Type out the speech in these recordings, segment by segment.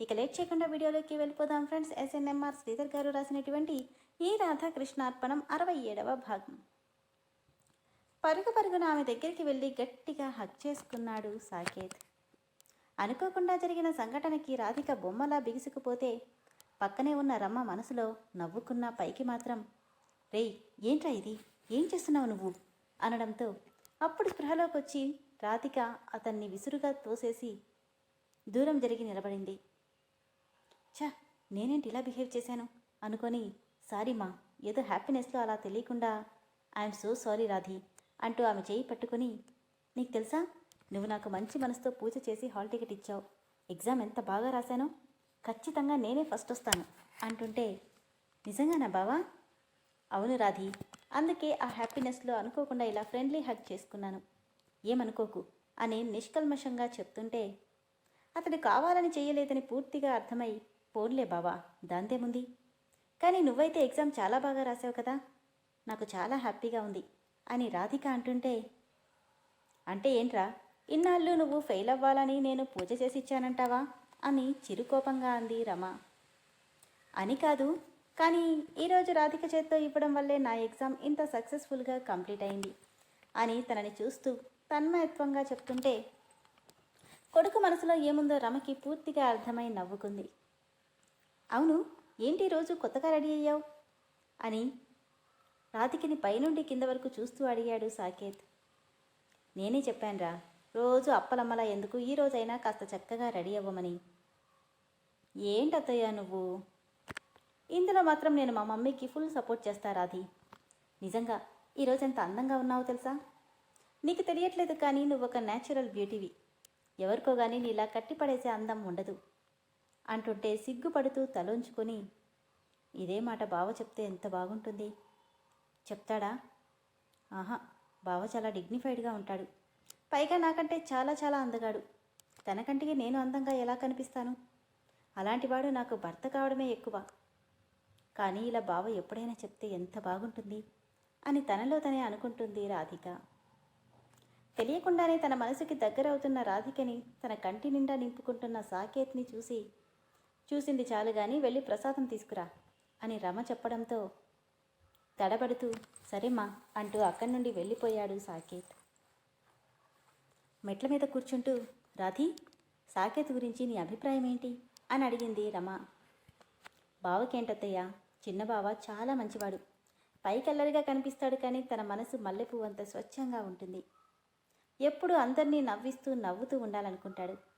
ఇక లేట్ చేయకుండా వీడియోలోకి వెళ్ళిపోదాం ఫ్రెండ్స్. ఎస్ఎన్ఎంఆర్ శ్రీధర్ గారు రాసినటువంటి ఈ రాధాకృష్ణార్పణం అరవై ఏడవ భాగం. పరుగు పరుగున ఆమె దగ్గరికి వెళ్ళి గట్టిగా హక్ చేసుకున్నాడు సాకేత్. అనుకోకుండా జరిగిన సంఘటనకి రాధిక బొమ్మలా బిగుసుకుపోతే పక్కనే ఉన్న రమ్మ మనసులో నవ్వుకున్న పైకి మాత్రం రేయ్ ఏంట్రా ఇది? ఏం చేస్తున్నావు నువ్వు? అనడంతో అప్పుడు స్పృహలోకి వచ్చి రాధిక అతన్ని విసురుగా తోసేసి దూరం జరిగి నిలబడింది. ఛా నేనేంటి ఇలా బిహేవ్ చేశాను? అనుకొని సారీ మా ఏదో హ్యాపీనెస్లో అలా తెలియకుండా ఐఎమ్ సో సారీ రాధి అంటూ ఆమె చేయి పట్టుకుని నీకు తెలుసా? నువ్వు నాకు మంచి మనసుతో పూజ చేసి హాల్ టికెట్ ఇచ్చావు. ఎగ్జామ్ ఎంత బాగా రాశానో? ఖచ్చితంగా నేనే ఫస్ట్ వస్తాను అంటుంటే నిజంగానా బావా? అవును రాధి అందుకే ఆ హ్యాపీనెస్లో అనుకోకుండా ఇలా ఫ్రెండ్లీ హగ్ చేసుకున్నాను. ఏమనుకోకు అని నిష్కల్మషంగా చెప్తుంటే అతడు కావాలని చేయలేదని పూర్తిగా అర్థమై పోన్లే బావా దాంతేముంది? కానీ నువ్వైతే ఎగ్జామ్ చాలా బాగా రాసావు కదా నాకు చాలా హ్యాపీగా ఉంది అని రాధిక అంటుంటే అంటే ఏంట్రా ఇన్నాళ్ళు నువ్వు ఫెయిల్ అవ్వాలని నేను పూజ చేసి ఇచ్చానంటావా? అని చిరుకోపంగా అంది రమ. అని కాదు కానీ ఈరోజు రాధిక చేత్తో ఇవ్వడం వల్లే నా ఎగ్జామ్ ఇంత సక్సెస్ఫుల్గా కంప్లీట్ అయింది అని తనని చూస్తూ తన్మయత్వంగా చెప్తుంటే కొడుకు మనసులో ఏముందో రమకి పూర్తిగా అర్థమై నవ్వుకుంది. అవును ఏంటి రోజు కొత్తగా రెడీ అయ్యావు? అని రాధికని పైనుండి కింద వరకు చూస్తూ అడిగాడు సాకేత్. నేనే చెప్పానురా రోజు అప్పలమ్మలా ఎందుకు ఈ రోజైనా కాస్త చక్కగా రెడీ అవ్వమని. ఏంటత్తయ్యా నువ్వు? ఇందులో మాత్రం నేను మా మమ్మీకి ఫుల్ సపోర్ట్ చేస్తా రాధి. నిజంగా ఈరోజు ఎంత అందంగా ఉన్నావో తెలుసా? నీకు తెలియట్లేదు కానీ నువ్వు ఒక న్యాచురల్ బ్యూటీవి. ఎవరికో కానీ నీలా కట్టిపడేసే అందం ఉండదు. అంటుంటే సిగ్గుపడుతూ తలొంచుకొని ఇదే మాట బావ చెప్తే ఎంత బాగుంటుంది? చెప్తాడా? ఆహా బావ చాలా డిగ్నిఫైడ్గా ఉంటాడు. పైగా నాకంటే చాలా చాలా అందగాడు. తనకంటికి నేను అందంగా ఎలా కనిపిస్తాను? అలాంటివాడు నాకు భర్త కావడమే ఎక్కువ. కానీ ఇలా బావ ఎప్పుడైనా చెప్తే ఎంత బాగుంటుంది? అని తనలో తనే అనుకుంటుంది రాధిక. తెలియకుండానే తన మనసుకి దగ్గరవుతున్న రాధికని తన కంటి నిండా నింపుకుంటున్న సాకేత్ని చూసి చూసింది చాలు గాని వెళ్ళి ప్రసాదం తీసుకురా అని రమ చెప్పడంతో తడబడుతూ సరేమ్మా అంటూ అక్కడి నుండి వెళ్ళిపోయాడు సాకేత్. మెట్ల మీద కూర్చుంటూ రాధి సాకేత్ గురించి నీ అభిప్రాయం ఏంటి? అని అడిగింది రమ. బావకేంటత్తయ్య? చిన్న బావ చాలా మంచివాడు. పైకెల్లరిగా కనిపిస్తాడు కానీ తన మనసు మల్లెపువ్వు అంత స్వచ్ఛంగా ఉంటుంది. ఎప్పుడు అందరినీ నవ్విస్తూ నవ్వుతూ ఉండాలనుకుంటాడు.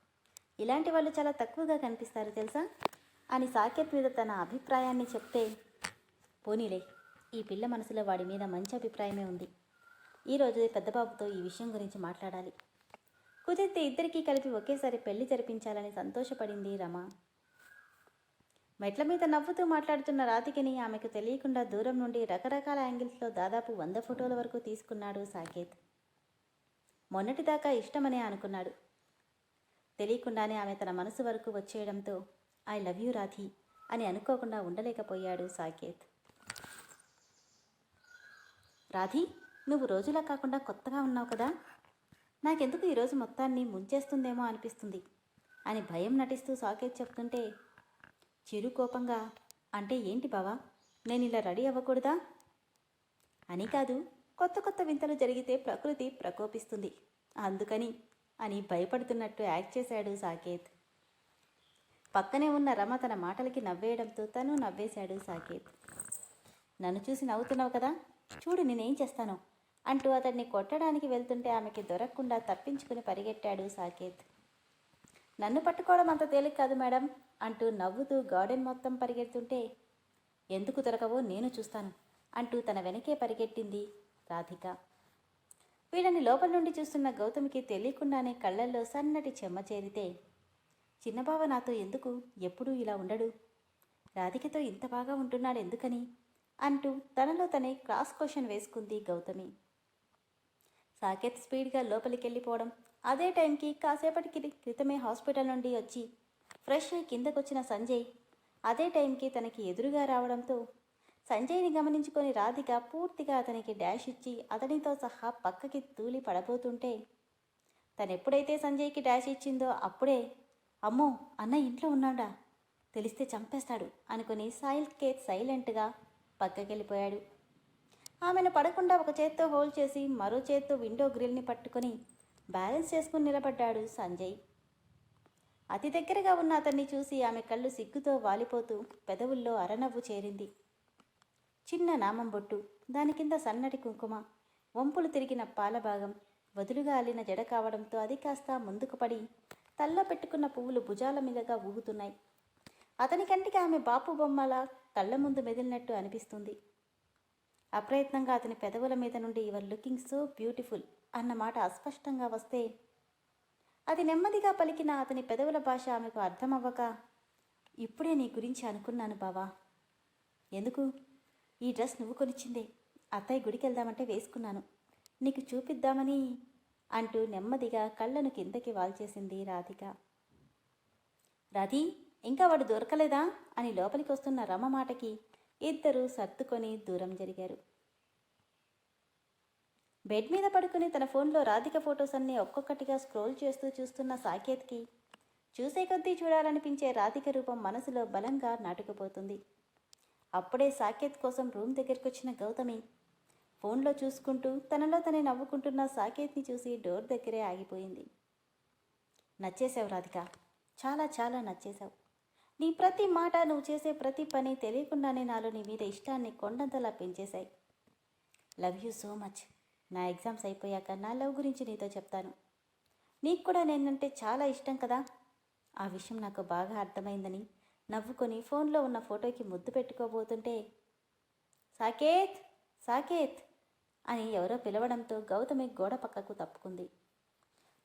ఇలాంటి వాళ్ళు చాలా తక్కువగా కనిపిస్తారు తెలుసా? అని సాకేత్ మీద తన అభిప్రాయాన్ని చెప్తే పోనీలే ఈ పిల్ల మనసులో వాడి మీద మంచి అభిప్రాయమే ఉంది. ఈరోజు పెద్దబాబుతో ఈ విషయం గురించి మాట్లాడాలి. కుదిరితే ఇద్దరికీ కలిపి ఒకేసారి పెళ్ళి జరిపించాలని సంతోషపడింది రమ. మెట్ల మీద నవ్వుతూ మాట్లాడుతున్న రాధికని ఆమెకు తెలియకుండా దూరం నుండి రకరకాల యాంగిల్స్లో దాదాపు వంద ఫోటోల వరకు తీసుకున్నాడు సాకేత్. మొన్నటిదాకా ఇష్టమనే అనుకున్నాడు. తెలియకుండానే ఆమె తన మనసు వరకు వచ్చేయడంతో ఐ లవ్ యూ రాధి అని అనుకోకుండా ఉండలేకపోయాడు సాకేత్. రాధి నువ్వు రోజులా కాకుండా కొత్తగా ఉన్నావు కదా? నాకెందుకు ఈరోజు మొత్తాన్ని ముంచేస్తుందేమో అనిపిస్తుంది అని భయం నటిస్తూ సాకేత్ చెప్తుంటే చిరు కోపంగా అంటే ఏంటి బావా? నేను ఇలా రెడీ అవ్వకూడదా? అని కాదు కొత్త కొత్త వింతలు జరిగితే ప్రకృతి ప్రకోపిస్తుంది. అందుకని అని భయపడుతున్నట్టు యాక్ట్ చేశాడు సాకేత్. పక్కనే ఉన్న రమ తన మాటలకి నవ్వేయడంతో తను నవ్వేశాడు సాకేత్. నన్ను చూసి నవ్వుతున్నావు కదా? చూడు నేనేం చేస్తాను? అంటూ అతన్ని కొట్టడానికి వెళ్తుంటే ఆమెకి దొరకకుండా తప్పించుకుని పరిగెట్టాడు సాకేత్. నన్ను పట్టుకోవడం అంత తేలిక కాదు మేడం అంటూ నవ్వుతూ గార్డెన్ మొత్తం పరిగెడుతుంటే ఎందుకు దొరకవో నేను చూస్తాను అంటూ తన వెనకే పరిగెట్టింది రాధిక. వీళ్ళని లోపల నుండి చూస్తున్న గౌతమికి తెలియకుండానే కళ్ళల్లో సన్నటి చెమ్మ చేరితే చిన్నబావ నాతో ఎందుకు ఎప్పుడూ ఇలా ఉండడు? రాధికతో ఇంత బాగా ఉంటున్నాడు ఎందుకని? అంటూ తనలో తనే క్రాస్ క్వశ్చన్ వేసుకుంది గౌతమి. సాకేత్ స్పీడ్గా లోపలికి వెళ్ళిపోవడం అదే టైంకి కాసేపటి క్రితమే హాస్పిటల్ నుండి వచ్చి ఫ్రెష్ అయి కిందకొచ్చిన సంజయ్ అదే టైంకి తనకి ఎదురుగా రావడంతో సంజయ్ని గమనించుకొని రాధిక పూర్తిగా అతనికి డాష్ ఇచ్చి అతనితో సహా పక్కకి తూలి పడబోతుంటే తనెప్పుడైతే సంజయ్కి డాష్ ఇచ్చిందో అప్పుడే అమ్మో అన్న ఇంట్లో ఉన్నాడా? తెలిస్తే చంపేస్తాడు అనుకుని సాయిల్ కేత్ సైలెంట్గా పక్కకెళ్ళిపోయాడు. ఆమెను పడకుండా ఒక చేత్తో హోల్డ్ చేసి మరో చేత్తో విండో గ్రిల్ని పట్టుకొని బ్యాలెన్స్ చేసుకుని నిలబడ్డాడు సంజయ్. అతి దగ్గరగా ఉన్న అతన్ని చూసి ఆమె కళ్ళు సిగ్గుతో వాలిపోతూ పెదవుల్లో అరనవ్వు చేరింది. చిన్న నామం బొట్టు దాని కింద సన్నటి కుంకుమ వంపులు తిరిగిన పాలభాగం వదులుగా అల్లిన జడ కావడంతో అది కాస్త ముందుకు పడి తల్ల పెట్టుకున్న పువ్వులు భుజాల మీదగా ఊగుతున్నాయి. అతని కంటికి ఆమె బాపు బొమ్మల కళ్ళ ముందు మెదిలినట్టు అనిపిస్తుంది. అప్రయత్నంగా అతని పెదవుల మీద నుండి యువర్ లుకింగ్ సో బ్యూటిఫుల్ అన్న మాట అస్పష్టంగా వస్తే అది నెమ్మదిగా పలికిన అతని పెదవుల భాష ఆమెకు అర్థమవ్వక ఇప్పుడే నీ గురించి అనుకున్నాను బావా. ఎందుకు? ఈ డ్రెస్ నువ్వు కొనిచ్చిందే. అత్తయ్య గుడికి వెళ్దామంటే వేసుకున్నాను. నీకు చూపిద్దామని అంటూ నెమ్మదిగా కళ్ళను కిందకి వాల్చేసింది రాధిక. రాధి ఇంకా వాడు దొరకలేదా? అని లోపలికి వస్తున్న రమ మాటకి ఇద్దరూ సర్దుకొని దూరం జరిగారు. బెడ్ మీద పడుకుని తన ఫోన్లో రాధిక ఫొటోస్ అన్నీ ఒక్కొక్కటిగా స్క్రోల్ చేస్తూ చూస్తున్న సాకేత్కి చూసే కొద్దీ చూడాలనిపించే రాధిక రూపం మనసులో బలంగా నాటుకుపోతుంది. అప్పుడే సాకేత్ కోసం రూమ్ దగ్గరికి వచ్చిన గౌతమి. ఫోన్లో చూసుకుంటూ తనలో తనే నవ్వుకుంటున్న సాకేత్ని చూసి డోర్ దగ్గరే ఆగిపోయింది. నచ్చేసావు రాధిక. చాలా చాలా నచ్చేశావు. నీ ప్రతి మాట నువ్వు చేసే ప్రతి పని తెలియకుండానే నాలో నీ మీద ఇష్టాన్ని కొండంతలా పెంచేశాయి. Love you so much. నా ఎగ్జామ్స్ అయిపోయాక నా లవ్ గురించి నీతో చెప్తాను. నీకు కూడా నేనంటే చాలా ఇష్టం కదా? ఆ విషయం నాకు బాగా అర్థమైందని నవ్వుకొని ఫోన్లో ఉన్న ఫోటోకి ముద్దు పెట్టుకోబోతుంటే సాకేత్ సాకేత్ అని ఎవరో పిలవడంతో గౌతమి గోడ పక్కకు తప్పుకుంది.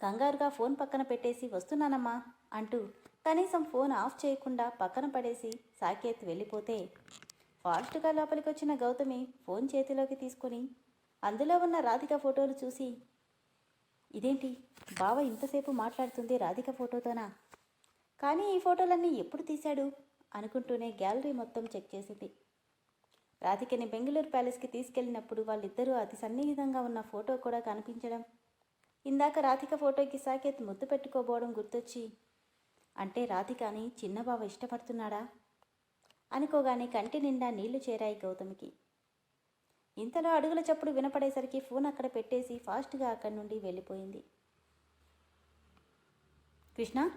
కంగారుగా ఫోన్ పక్కన పెట్టేసి వస్తున్నానమ్మా అంటూ కనీసం ఫోన్ ఆఫ్ చేయకుండా పక్కన పడేసి సాకేత్ వెళ్ళిపోతే ఫాస్ట్గా లోపలికి వచ్చిన గౌతమి ఫోన్ చేతిలోకి తీసుకొని అందులో ఉన్న రాధిక ఫోటోలు చూసి ఇదేంటి? బావ ఇంతసేపు మాట్లాడుతుంది రాధిక ఫోటోతోనా? కానీ ఈ ఫోటోలన్నీ ఎప్పుడు తీశాడు? అనుకుంటూనే గ్యాలరీ మొత్తం చెక్ చేసింది. రాధికని బెంగళూరు ప్యాలెస్కి తీసుకెళ్ళినప్పుడు వాళ్ళిద్దరూ అతి సన్నిహితంగా ఉన్న ఫోటో కూడా కనిపించడం. ఇందాక రాధిక ఫోటోకి సాకేత్ ముద్దు పెట్టుకోబోవడం గుర్తొచ్చి అంటే రాధికని చిన్నబావ ఇష్టపడుతున్నాడా? అనుకోగానే కంటి నిండా నీళ్ళు చేరాయి గౌతమికి. ఇంతలో అడుగుల చప్పుడు వినపడేసరికి ఫోన్ అక్కడ పెట్టేసి ఫాస్ట్గా అక్కడి నుండి వెళ్ళిపోయింది. కృష్ణ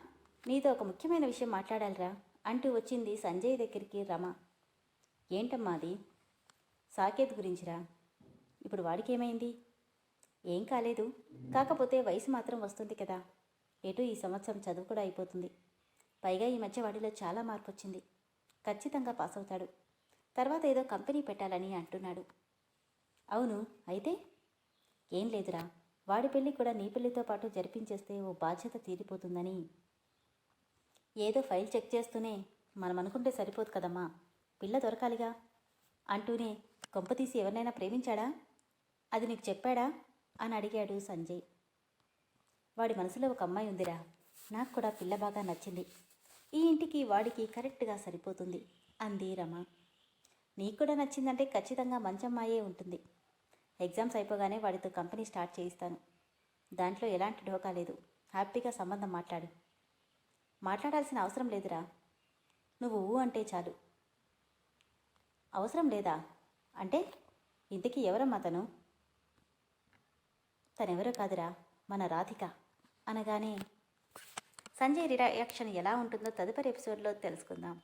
నీతో ఒక ముఖ్యమైన విషయం మాట్లాడాలిరా అంటూ వచ్చింది సంజయ్ దగ్గరికి రమ. ఏంటమ్మా అది? సాకేత్ గురించిరా? ఇప్పుడు వాడికి ఏమైంది ఏం కాలేదు. కాకపోతే వయసు మాత్రం వస్తుంది కదా. ఎటు ఈ సంవత్సరం చదువు కూడా అయిపోతుంది. పైగా ఈ మధ్య వాడిలో చాలా మార్పు వచ్చింది ఖచ్చితంగా పాస్ అవుతాడు. తర్వాత ఏదో కంపెనీ పెట్టాలని అంటున్నాడు. అవును అయితే? ఏం లేదురా. వాడి పెళ్ళి కూడా నీ పెళ్ళితో పాటు జరిపించేస్తే ఓ బాధ్యత తీరిపోతుందని ఏదో ఫైల్ చెక్ చేస్తూనే మనం అనుకుంటే సరిపోదు కదమ్మా. పిల్ల దొరకాలిగా. అంటూనే కొంపతీసి ఎవరినైనా ప్రేమించాడా? అది నీకు చెప్పాడా? అని అడిగాడు సంజయ్. వాడి మనసులో ఒక అమ్మాయి ఉందిరా. నాకు కూడా పిల్ల బాగా నచ్చింది. ఈ ఇంటికి వాడికి కరెక్ట్గా సరిపోతుంది అంది రమ. నీకు కూడా నచ్చిందంటే ఖచ్చితంగా మంచమ్మాయే ఉంటుంది. ఎగ్జామ్స్ అయిపోగానే వాడితో కంపెనీ స్టార్ట్ చేయిస్తాను. దాంట్లో ఎలాంటి ఢోకా లేదు. హ్యాపీగా సంబంధం మాట్లాడు. మాట్లాడాల్సిన అవసరం లేదురా. నువ్వు ఊ అంటే చాలు. అవసరం లేదా? అంటే ఇంతకీ ఎవరమ్మా తను? తనెవరో కాదురా మన రాధిక అనగానే సంజయ్ రియాక్షన్ ఎలా ఉంటుందో తదుపరి ఎపిసోడ్లో తెలుసుకుందాం.